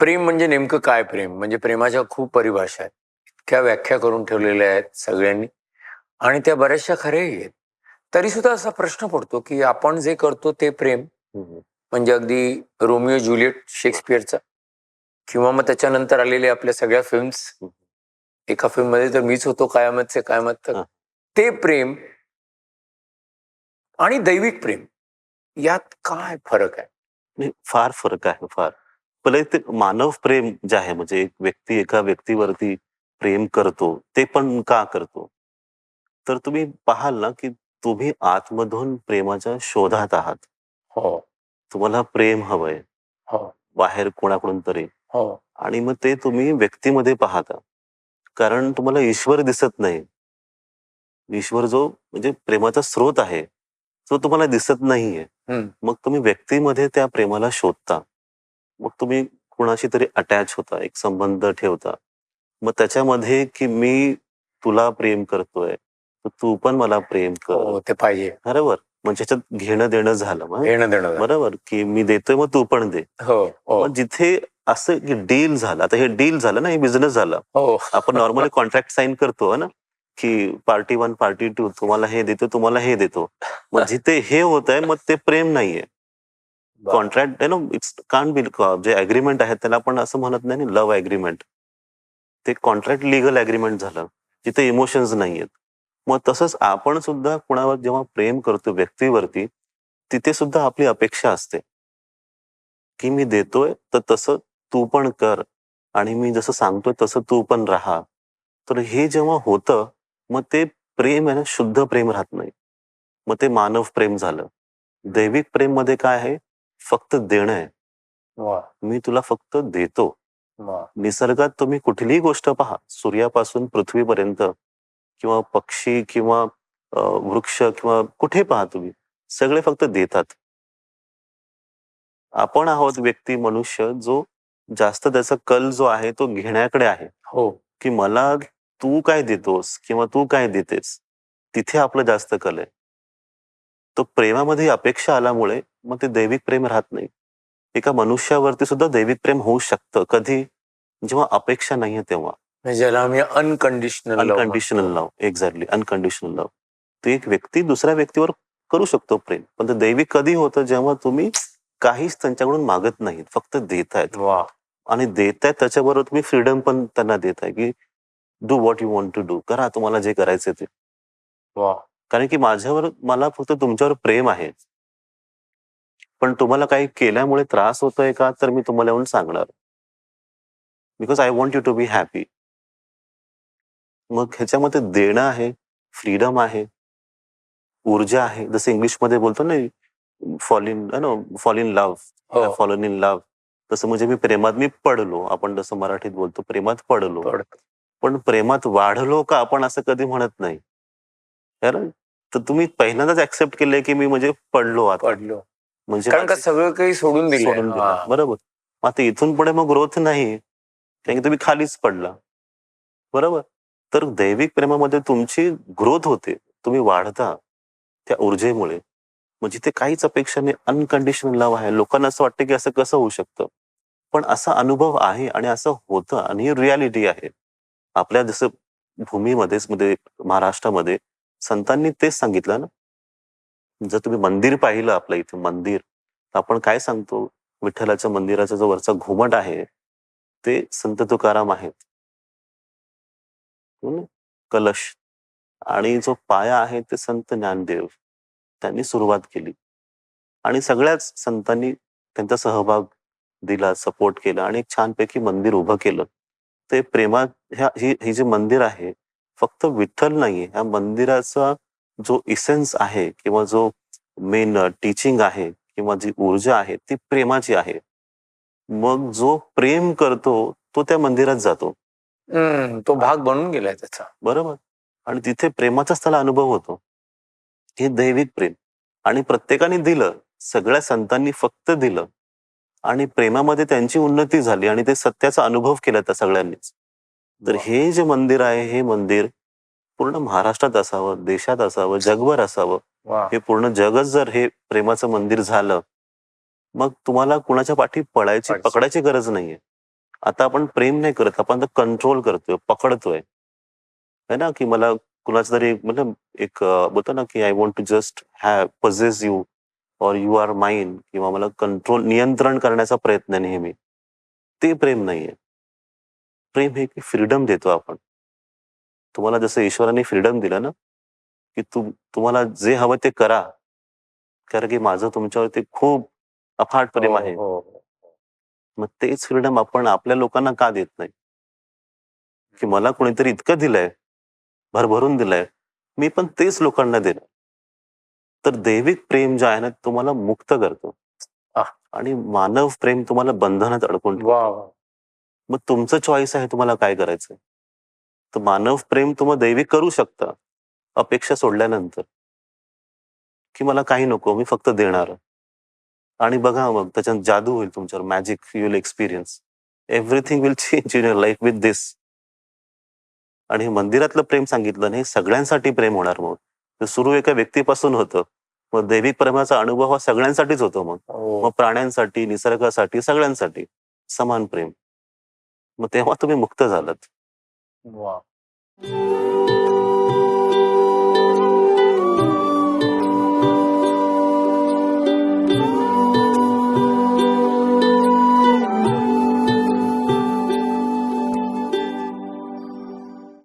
प्रेम म्हणजे नेमकं काय प्रेम? म्हणजे प्रेमाच्या खूप परिभाषा आहेत. इतक्या व्याख्या करून ठेवलेल्या आहेत सगळ्यांनी. आणि त्या बऱ्याचशा खऱ्याही आहेत. तरी सुद्धा असा प्रश्न पडतो की आपण जे करतो ते प्रेम. म्हणजे अगदी रोमिओ ज्युलियट शेक्सपियरचा. किंवा मग त्याच्यानंतर आलेले आपल्या सगळ्या फिल्म्स. एका फिल्ममध्ये तर मीच होतो कायमत से कायमत. ते प्रेम आणि दैविक प्रेम. यात काय फरक आहे? फार फरक आहे फार. पहिले ते मानव प्रेम जे आहे म्हणजे एक व्यक्ती एका व्यक्तीवरती प्रेम करतो ते पण का करतो? तर तुम्ही पाहाल ना की तुम्ही आतमधून प्रेमाच्या शोधात आहात. हो. तुम्हाला प्रेम हवंय. हो. बाहेर कोणाकडून तरी. हो. आणि मग ते तुम्ही व्यक्तीमध्ये पाहता. कारण तुम्हाला ईश्वर दिसत नाही. ईश्वर जो म्हणजे प्रेमाचा स्रोत आहे तो तुम्हाला दिसत नाहीये. मग तुम्ही व्यक्तीमध्ये त्या प्रेमाला शोधता. मग तुम्ही कुणाशी तरी अटॅच होता एक संबंध ठेवता. मग त्याच्यामध्ये की मी तुला प्रेम करतोय तू पण मला प्रेम कर. हो ते पाहिजे. बरोबर? म्हणजे ह्याच्यात घेणं देणं झालं मग. घेणं देणं. बरोबर? की मी देतोय मग तू पण दे. हो हो. जिथे असं की डील झालं आता हे डील झालं ना हे बिझनेस झाला. हो. आपण नॉर्मली कॉन्ट्रॅक्ट साईन करतो ना? की पार्टी वन पार्टी टू तुम्हाला हे देतो तुम्हाला हे देतो. मग जिथे हे होत आहे मग ते प्रेम नाहीये. कॉन्ट्रॅक्ट आहे no it's can B J agreement आहेत त्याला आपण असं म्हणत नाही लव्ह अग्रीमेंट ते कॉन्ट्रॅक्ट लिगल अग्रीमेंट झालं. जिथे इमोशन्स नाहीयेत. मग तसंच आपण सुद्धा कुणावर जेव्हा प्रेम करतो व्यक्तीवरती तिथे सुद्धा आपली अपेक्षा असते. की मी देतोय तर तसं तू पण कर. आणि मी जसं सांगतोय तसं तू पण राहा. तर हे जेव्हा होतं मग ते प्रेम आहे ना शुद्ध प्रेम राहत नाही. मग ते मानव प्रेम झालं. दैविक प्रेममध्ये काय आहे? फक्त देणं आहे. मी तुला फक्त देतो. निसर्गात तुम्ही कुठलीही गोष्ट पहा. सूर्यापासून पृथ्वीपर्यंत किंवा पक्षी किंवा वृक्ष किंवा कुठे पहा तुम्ही. सगळे फक्त देतात. आपण आहोत व्यक्ती मनुष्य जो जास्त त्याचा कल जो आहे तो घेण्याकडे आहे. हो. की मला तू काय देतोस किंवा तू काय देतेस तिथे आपलं जास्त कल आहे. तो प्रेमामध्ये अपेक्षा आल्यामुळे मग ते दैविक प्रेम राहत नाही. एका मनुष्यावरती सुद्धा दैविक प्रेम होऊ शकतं. कधी? जेव्हा अपेक्षा नाहीये तेव्हा. ज्याला आम्ही unconditional unconditional love exactly unconditional love ते एक व्यक्ती दुसऱ्या व्यक्तीवर करू शकतो प्रेम. पण ते दैविक कधी होतं? जेव्हा तुम्ही काहीच त्यांच्याकडून मागत नाहीत. फक्त देतायत. वा आणि देतायत त्याच्याबरोबर तुम्ही फ्रीडम पण त्यांना देताय की do what you want to do करा तुम्हाला जे करायचं ते. वा कारण की माझ्यावर मला फक्त तुमच्यावर प्रेम आहे. पण तुम्हाला काही केल्यामुळे त्रास होतोय का? तर मी तुम्हाला येऊन सांगणार. Because I want you to be happy मग ह्याच्यामध्ये देणं आहे फ्रीडम आहे ऊर्जा आहे. जसं इंग्लिशमध्ये बोलतो ना fall in no fall in love fallen in love तसं म्हणजे मी प्रेमात मी पडलो. आपण जसं मराठीत बोलतो प्रेमात पडलो. पण प्रेमात वाढलो का? आपण असं कधी म्हणत नाही. तर तुम्ही पहिल्यांदाच ऍक्सेप्ट केलंय की मी म्हणजे पडलो आता. पडलो. म्हणजे कारण का सगळं काही सोडून दिलं सोडून दिलं बरोबर. मग आता इथून पुढे मग ग्रोथ नाही. कारण की तुम्ही खालीच पडला. बरोबर. तर दैविक प्रेमामध्ये तुमची ग्रोथ होते. तुम्ही वाढता त्या ऊर्जेमुळे. म्हणजे ते काहीच अपेक्षा नाही अनकंडिशनल लव्ह आहे. लोकांना असं वाटतं की असं कसं होऊ शकतं? पण असा अनुभव आहे आणि असं होतं आणि ही रियालिटी आहे. आपल्या जसं भूमीमध्येच मध्ये महाराष्ट्रामध्ये संतांनी तेच सांगितलं ना? जर तुम्ही मंदिर पाहिलं आपल्या इथे मंदिर तर आपण काय सांगतो? विठ्ठलाच्या मंदिराचा जो वरचा घुमट आहे ते संत तुकाराम आहेत. कलश. आणि जो पाया आहे ते संत ज्ञानदेव. त्यांनी सुरुवात केली. आणि सगळ्याच संतांनी त्यांचा सहभाग दिला सपोर्ट केला आणि एक छानपैकी मंदिर उभं केलं. ते प्रेमा ह्या ही ही जे मंदिर आहे फक्त विठ्ठल नाहीये. ह्या मंदिराचा जो इसेन्स आहे किंवा जो मेन टीचिंग आहे किंवा जी ऊर्जा आहे ती प्रेमाची आहे. मग जो प्रेम करतो तो त्या मंदिरात जातो. तो भाग बनून गेलाय त्याचा. बरोबर. आणि तिथे प्रेमाचाच त्याला अनुभव होतो. हे दैविक प्रेम. आणि प्रत्येकाने दिलं सगळ्या संतांनी फक्त दिलं. आणि प्रेमामध्ये त्यांची उन्नती झाली आणि ते सत्याचा अनुभव केला त्या सगळ्यांनीच. तर. हे जे मंदिर आहे हे मंदिर पूर्ण महाराष्ट्रात असावं देशात असावं जगभर असावं. हे पूर्ण जगच जर हे प्रेमाचं मंदिर झालं मग तुम्हाला कुणाच्या पाठी पडायची पडायची. पकडायची गरज नाहीये. आता आपण प्रेम नाही करत आपण कंट्रोल करतोय पकडतोय. है ना की मला कुणाचं तरी मतलब एक बोलतो ना की I want to just have possess you और यू आर माइन किंवा मला कंट्रोल नियंत्रण करण्याचा प्रयत्न नेहमी. ते प्रेम नाहीये. प्रेम हे की फ्रीडम देतो आपण. तुम्हाला जसं ईश्वराने फ्रीडम दिलं ना की तू तुम्हाला जे हवं ते करा. कारण की माझं तुमच्यावरती खूप अफाट प्रेम आहे. हो, हो. मग तेच फ्रीडम आपण आपल्या लोकांना का देत नाही? की मला कोणीतरी इतकं दिलंय भरभरून दिलंय मी पण तेच लोकांना देणार तर दैविक प्रेम जे आहे ना तुम्हाला मुक्त करतो. आणि मानव प्रेम तुम्हाला बंधनात अडकून. मग तुमचं चॉईस आहे तुम्हाला काय करायचंय? तर मानव प्रेम तुम्ही दैविक करू शकता. अपेक्षा सोडल्यानंतर की मला काही नको मी फक्त देणार आणि बघा मग त्याच्यात जादू होईल तुमच्यावर magic you will experience everything will change in your life with this आणि हे मंदिरातलं प्रेम सांगितलं नाही सगळ्यांसाठी प्रेम होणार मग ते सुरू एका व्यक्तीपासून होतं. मग दैविक प्रेमाचा अनुभव हा सगळ्यांसाठीच होतो मग. हो. मग प्राण्यांसाठी निसर्गासाठी सगळ्यांसाठी समान प्रेम. मग तेव्हा तुम्ही मुक्त झालात. वा.